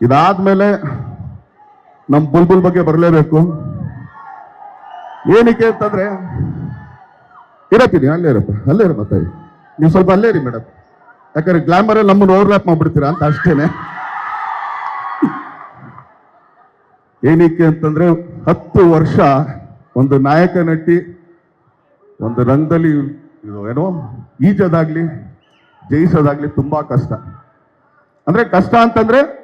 ಇದಾದ್ಮೇಲೆ ನಮ್ಮ ಬುಲ್ಬುಲ್ ಬಗ್ಗೆ ಬರಲೇಬೇಕು. ಏನಕ್ಕೆ ಅಂತಂದ್ರೆ ಇರತ್ತೀನಿ ಅಲ್ಲೇ ಇರಪ್ಪ ಅಲ್ಲೇ ಇರಪ್ಪ ತಾಯಿ ನೀವು ಸ್ವಲ್ಪ ಅಲ್ಲೇ ಇರಿ ಮೇಡಮ್ ಯಾಕಂದ್ರೆ ಗ್ಲಾಮರಲ್ಲಿ ನಮ್ಮನ್ನು ಓವರ್ಲ್ಯಾಪ್ ಮಾಡ್ಬಿಡ್ತೀರಾ ಅಂತ ಅಷ್ಟೇನೆ. ಏನಕ್ಕೆ ಅಂತಂದ್ರೆ, ಹತ್ತು ವರ್ಷ ಒಂದು ನಾಯಕ ನಟಿ, ಒಂದು ರಂಗದಲ್ಲಿ ಏನೋ ಈಜೋದಾಗ್ಲಿ, ಜಯಿಸೋದಾಗ್ಲಿ ತುಂಬಾ ಕಷ್ಟ. ಅಂದ್ರೆ ಕಷ್ಟ ಅಂತಂದ್ರೆ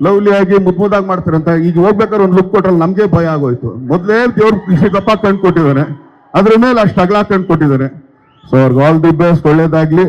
ಲವ್ಲಿ ಆಗಿ ಮುದ್ ಮುದ್ದಾಗಿ ಮಾಡ್ತಾರೆ ಅಂತ ಈಗ ಹೋಗ್ಬೇಕಾದ್ರೆ ಒಂದು ಲುಕ್ ಕೊಟ್ರಲ್ಲಿ ನಮಗೆ ಭಯ ಆಗೋಯ್ತು. ಮೊದಲೇ ದೇವ್ರು ಕೃಷಿ ಕಪ್ಪ ಕಂಡು ಕೊಟ್ಟಿದ್ದಾನೆ ಅದ್ರ ಮೇಲೆ ಅಷ್ಟು ಅಗಲ ಕಂಡು ಕೊಟ್ಟಿದ್ದಾನೆ ಸೊ ಅವ್ರಿಗೆ ಆಲ್ ದಿ ಬೆಸ್ಟ್ ಒಳ್ಳೇದಾಗ್ಲಿ.